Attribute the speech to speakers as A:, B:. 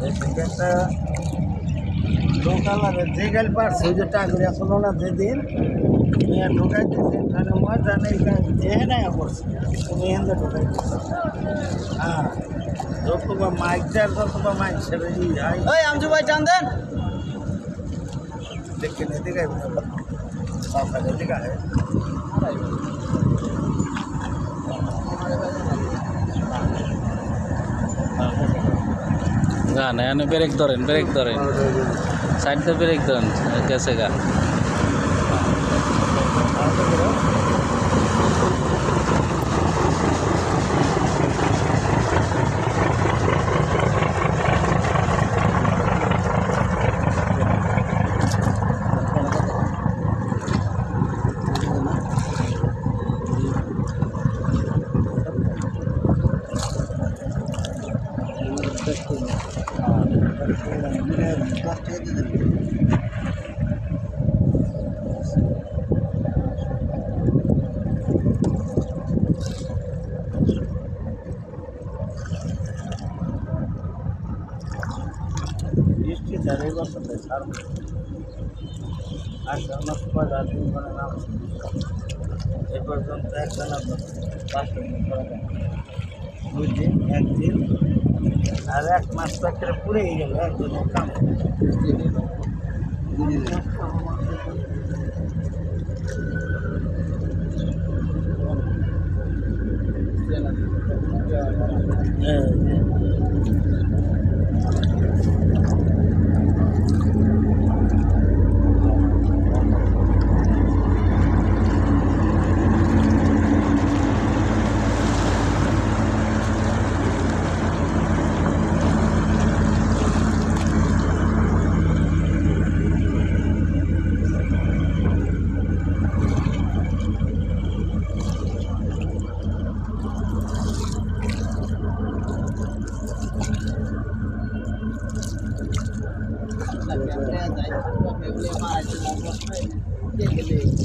A: এদিকে একটা লোকাল আর যে গেল পারছে ওই যে টাকা আসলো না যেদিন নিয়ে ঢুকাইতেছে তাহলে মজা নেই যে নাই করছে তুমি এখানে ঢুকাইতেছে হ্যাঁ যতবা মাইক যার যতবা মাইক ছেড়ে দিয়ে যাই
B: ওই আমজু ভাই টান দেন।
A: দেখে বাপা দিকে আয়
C: গা না এনে ব্রেক ধরেন ব্রেক ধরেন। সাইড দিয়ে ব্রেক ধরেন গেছে গা।
A: বৃষ্টি ধারে বসতে ছাড় আর আমার সবাই রাজনীতি করে নাম এ পর্যন্ত একটা না পাঁচটা দিন করা যায়। দুই দিন একদিন আর এক মাস পাখি পুড়েই গেল একদিনের কাম Thank
B: you.